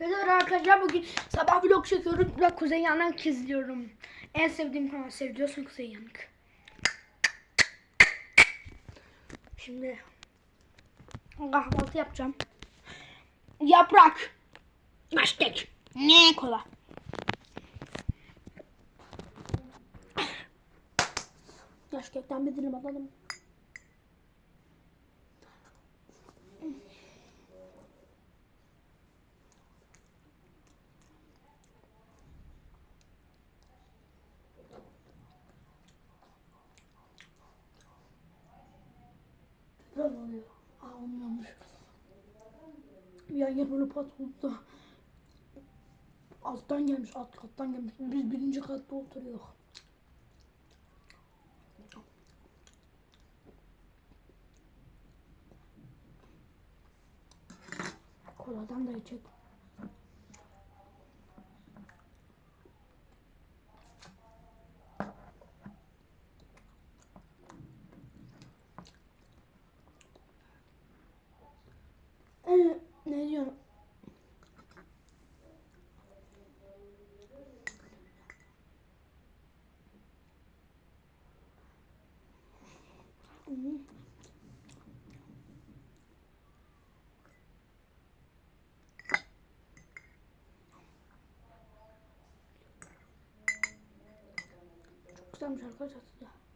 Evet arkadaşlar bugün sabah vlog çekiyorum ve Kuzey Yanık izliyorum. En sevdiğim kanal seviyorsun Kuzey Yanık. Şimdi kahvaltı yapacağım. Yaprak. Başkek. Ne kola. Başkekten bir dilim alalım. Bir yer böyle pat oldu da. Alttan gelmiş, alt kattan gelmiş. Biz birinci katta oturuyoruz. Koladan da içecek. Ee, ne diyorum? Hmm. Çok güzelmiş arkadaşlar. tadı.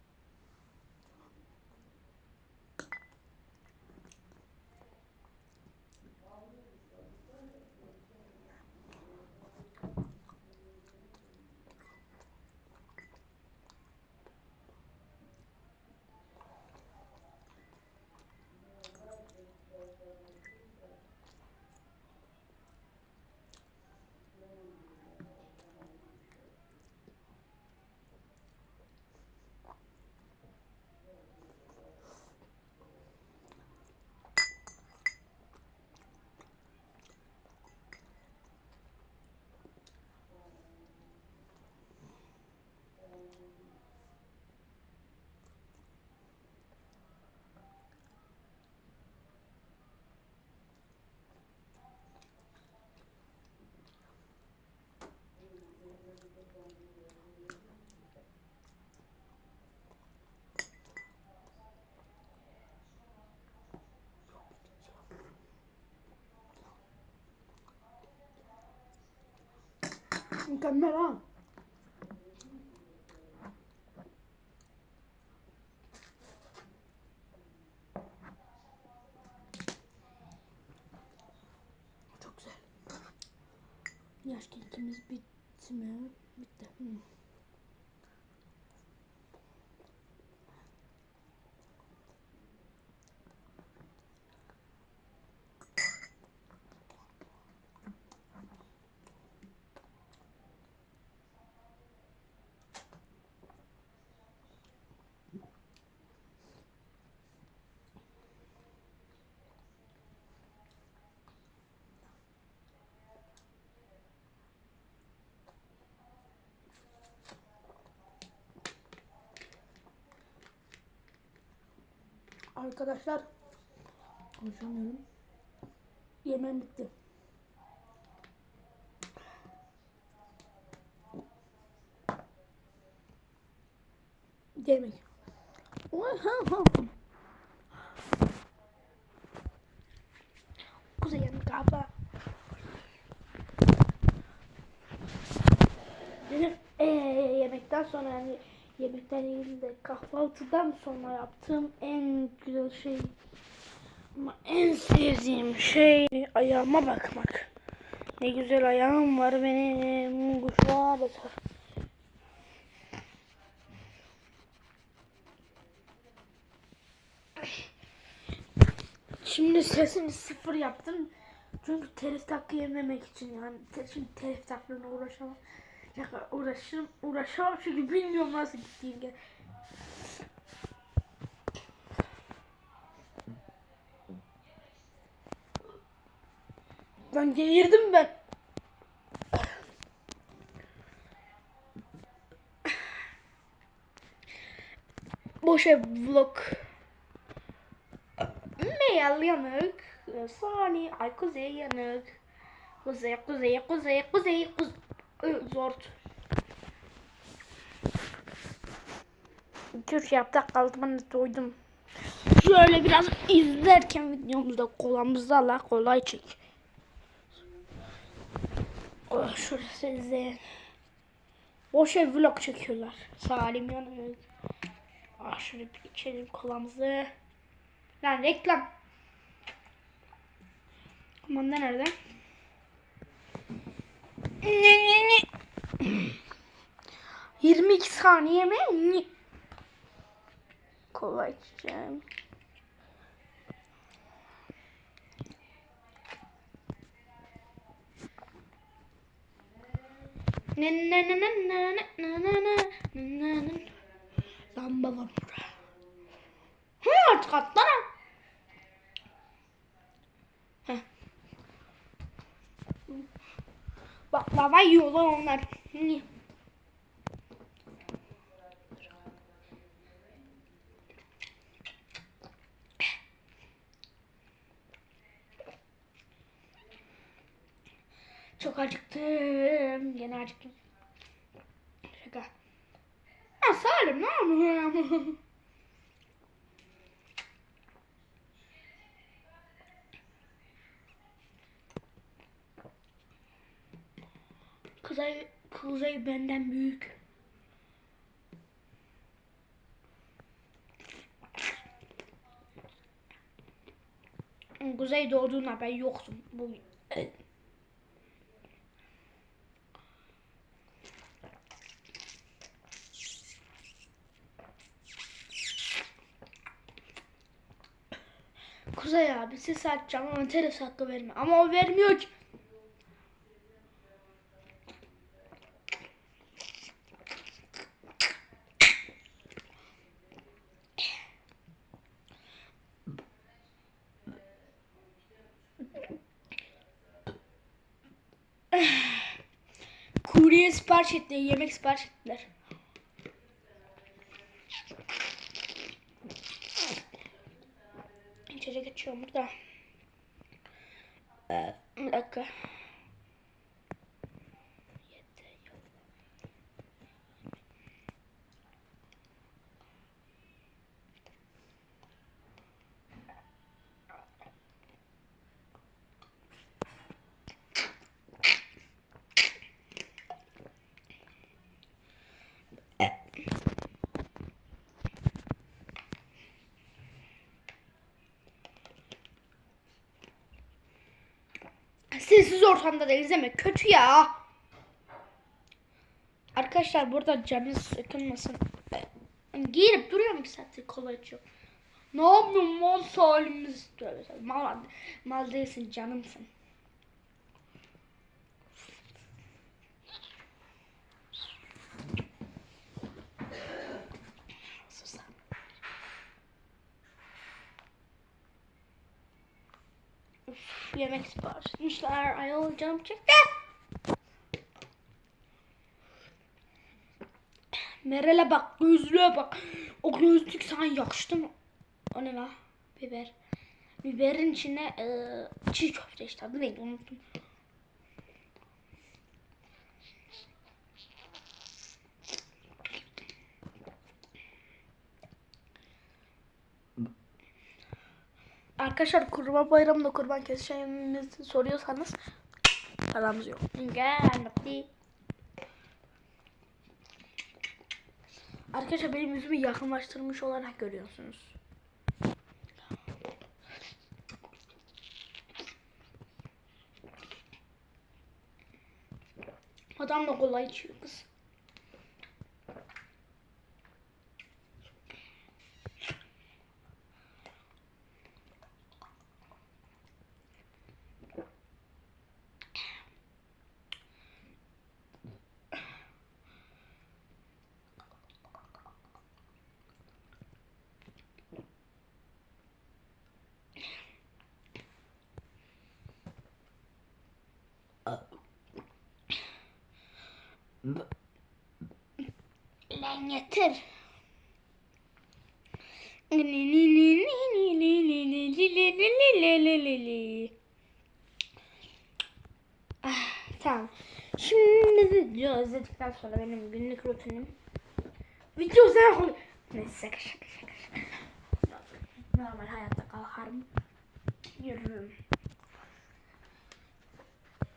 Mükemmel ha. Çok güzel. Yaş kekimiz bitti mi? Bitti. Hı. Arkadaşlar konuşamıyorum. Yemeğim bitti. Yemek. Kuzey yanık abla. Benim eee yemekten sonra yani yemekten değil de kahvaltıdan sonra yaptığım en güzel şey ama en sevdiğim şey ayağıma bakmak. Ne güzel ayağım var benim kuşlar basar. Şimdi sesini sıfır yaptım. Çünkü telif hakkı yememek için yani şimdi telif hakkına uğraşamam. Ya uğraşırım, uğraşamam çünkü bilmiyorum nasıl gittiğini. Ben geğirdim ben. Boş ev vlog. Meyal yanık. Sani, ay kuzey yanık. Kuzey, kuzey, kuzey, kuzey, kuzey. Zor. Türk yaptık kaldı ben de doydum. Şöyle biraz izlerken videomuzda kolamızda Allah kolay çek. Oh, şurası izleyin. Boş ev vlog çekiyorlar. Salim yanıyor. Ah şöyle bir içelim kolamızı. Lan reklam. Kumanda nerede? Ne ne ne? 22 saniye mi? Ne? Kolay içeceğim. Ne ne ne ne ne ne ne ne ne Lamba var burada. Hı artık atlara. Heh. Baklava yiyorlar onlar. Çok acıktım. Gene acıktım. Şaka. Ya Salim ne yapıyorsun? Kuzey, Kuzey benden büyük. Kuzey doğduğunda ben yoktum. Bu Kuzey abi ses açacağım ama teres hakkı verme. Ama o vermiyor ki. Kurye sipariş etti, yemek sipariş ettiler. İçecek açıyorum burada. Ee, bir dakika. Sessiz ortamda da izleme. Kötü ya. Arkadaşlar burada canınız sıkılmasın. Giyinip duruyorum bir saattir kola içiyorum. Ne yapıyorsun mal salimiz? Mal, mal değilsin canımsın. Sus lan. Yemek sipariş etmişler. Ayol canım çekti. Meral'e bak, gözlüğe bak. O gözlük sana yakıştı mı? O ne la? Biber. Biberin içine eee çiğ köfte işte adı neydi unuttum. Arkadaşlar kurban bayramında kurban keseceğimizi soruyorsanız paramız yok. Arkadaşlar benim yüzümü yakınlaştırmış olarak görüyorsunuz. Adam da kolay içiyor kız. Lan yeter. Tamam. Şimdi video izledikten sonra benim günlük rutinim. Video oluyor. Neyse şaka şaka. şaka. Normal hayatta kalkarım. Yürürüm.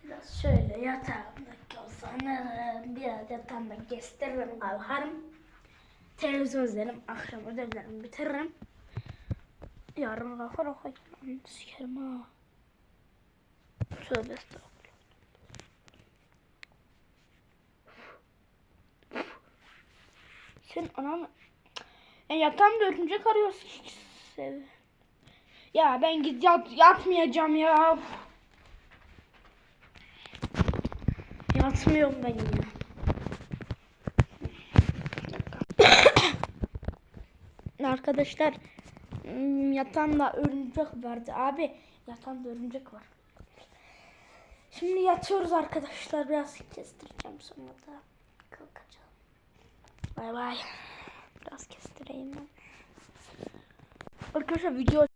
Biraz şöyle yatağımda uzanırım. Biraz yatağımda kestiririm kalkarım. Televizyon izlerim. Akşam ödevlerimi bitiririm. Yarın kalkar okuyacağım. Sikerim ha. Tövbe estağfurullah. Sen ananı... Ya yatağımda örümcek arıyorsun. Ya ben git yat, yatmayacağım ya. Yatmıyorum ben ya. Arkadaşlar hmm, yatağımda örümcek vardı. Abi yatağımda örümcek var. Şimdi yatıyoruz arkadaşlar. Biraz kestireceğim sonra da kalkacağım. Bay bay. Biraz kestireyim ben. Arkadaşlar video